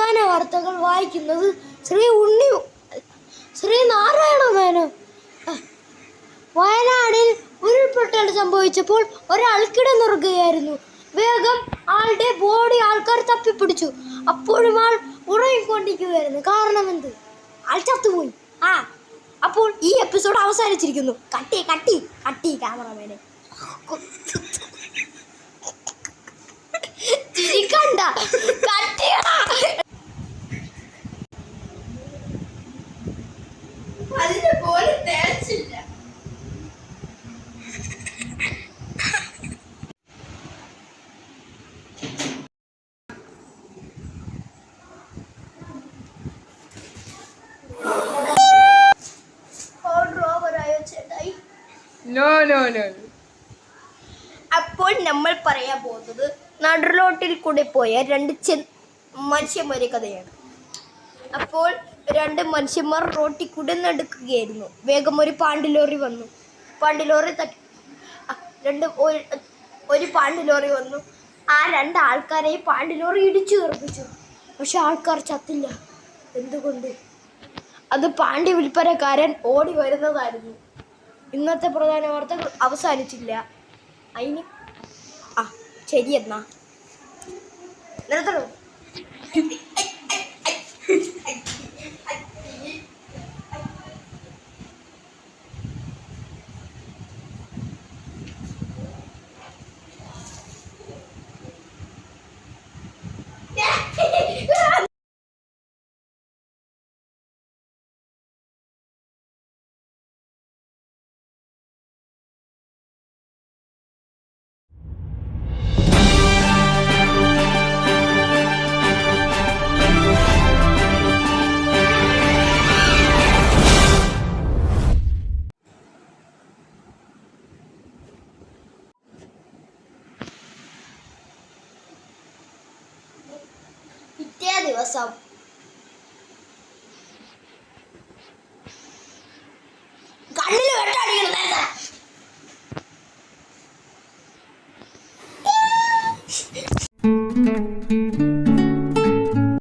തെലങ്കാന വാർത്തകൾ വായിക്കുന്നത് ശ്രീ ഉണ്ണി ശ്രീ നാരായണ മേനോൻ വയനാടിൽ ഉരുൾപൊട്ടൽ സംഭവിച്ചപ്പോൾ ഒരാൾ കിടന്നുറങ്ങുകയായിരുന്നു വേഗം ആളുടെ ബോഡി ആൾക്കാർ തപ്പിപ്പിടിച്ചു. അപ്പോഴും ആൾ ഉറങ്ങിക്കൊണ്ടിരിക്കുകയായിരുന്നു. കാരണം എന്ത്? ആൾ ചത്തുപോയി. ആ അപ്പോൾ ഈ എപ്പിസോഡ് അവസാനിച്ചിരിക്കുന്നു. കട്ടി കട്ടി കട്ടി ക്യാമറമാനെ നോ അപ്പോൾ നമ്മൾ പറയാൻ പോകുന്നത് നടുറോട്ടിൽ കൂടെ പോയ രണ്ട് ചെ മനുഷ്യന്മാരെ കഥയാണ്. അപ്പോൾ രണ്ട് മനുഷ്യന്മാർ റോട്ടിൽ കൂടെ നടക്കുകയായിരുന്നു. വേഗം ഒരു പാണ്ടിലോറി വന്നു. പാണ്ടിലോറി തട്ടി. രണ്ട് ഒരു പാണ്ടിലോറി പാണ്ടി വന്നു. ആ രണ്ട് ആൾക്കാരെ പാണ്ടിലോറി ഇടിച്ചു തീർപ്പിച്ചു പക്ഷെ ആൾക്കാർ ചത്തില്ല. എന്തുകൊണ്ട്? അത് പാണ്ടി വിൽപ്പനക്കാരൻ ഓടി വരുന്നതായിരുന്നു. ഇന്നത്തെ പ്രധാന വാർത്തകൾ അവസാനിച്ചില്ല. അതിന് ആ ശരി എന്നാ. നിർത്തണോ? ദിവസം കണ്ണിൽ വെട്ടടിക്കണം നേരത്തെ